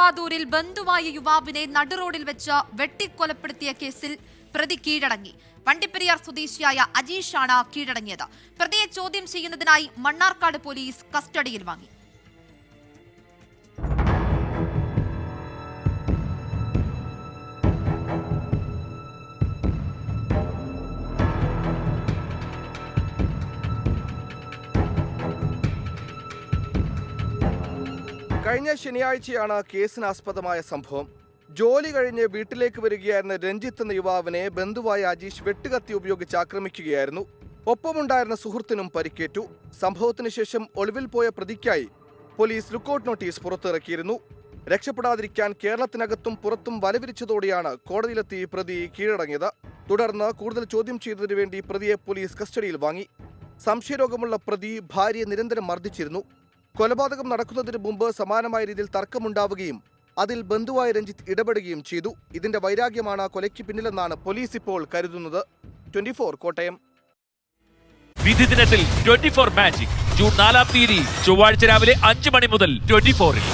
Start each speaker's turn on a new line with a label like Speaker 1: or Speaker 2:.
Speaker 1: തിരുവാതൂരിൽ ബന്ധുവായ യുവാവിനെ നടുറോഡിൽ വെച്ച് വെട്ടിക്കൊലപ്പെടുത്തിയ കേസിൽ പ്രതി കീഴടങ്ങി. വണ്ടിപ്പെരിയാർ സ്വദേശിയായ അജീഷാണ് കീഴടങ്ങിയത്. പ്രതിയെ ചോദ്യം ചെയ്യുന്നതിനായി മണ്ണാർക്കാട് പോലീസ് കസ്റ്റഡിയിൽ വാങ്ങി.
Speaker 2: കഴിഞ്ഞ ശനിയാഴ്ചയാണ് കേസിനാസ്പദമായ സംഭവം. ജോലി കഴിഞ്ഞ് വീട്ടിലേക്ക് വരികയായിരുന്ന രഞ്ജിത്ത് എന്ന യുവാവിനെ ബന്ധുവായ അജീഷ് വെട്ടുകത്തി ഉപയോഗിച്ച് ആക്രമിക്കുകയായിരുന്നു. ഒപ്പമുണ്ടായിരുന്ന സുഹൃത്തിനും പരിക്കേറ്റു. സംഭവത്തിന് ശേഷം ഒളിവിൽ പോയ പ്രതിക്കായി പോലീസ് ലുക്കൌട്ട് നോട്ടീസ് പുറത്തിറക്കിയിരുന്നു. രക്ഷപ്പെടാതിരിക്കാൻ കേരളത്തിനകത്തും പുറത്തും വലവിരിച്ചതോടെയാണ് കോടതിയിലെത്തി പ്രതി കീഴടങ്ങിയത്. തുടർന്ന് കൂടുതൽ ചോദ്യം ചെയ്തതിനു വേണ്ടി പ്രതിയെ പോലീസ് കസ്റ്റഡിയിൽ വാങ്ങി. സംശയരോഗമുള്ള പ്രതി ഭാര്യയെ നിരന്തരം മർദ്ദിച്ചിരുന്നു. കൊലപാതകം നടക്കുന്നതിന് മുമ്പ് സമാനമായ രീതിയിൽ തർക്കമുണ്ടാവുകയും അതിൽ ബന്ധുവായ രഞ്ജിത്ത് ഇടപെടുകയും ചെയ്തു. ഇതിന്റെ വൈരാഗ്യമാണ് കൊലയ്ക്ക് പിന്നിലെന്നാണ് പോലീസ് ഇപ്പോൾ കരുതുന്നത്. Twenty four Kottayam.
Speaker 3: വിധി ദിനത്തിൽ ട്വന്റി ഫോർ മാജിക്. ജൂൺ നാലാം തീയതി ചൊവ്വാഴ്ച രാവിലെ അഞ്ച് മണി മുതൽ ട്വന്റി ഫോറിൽ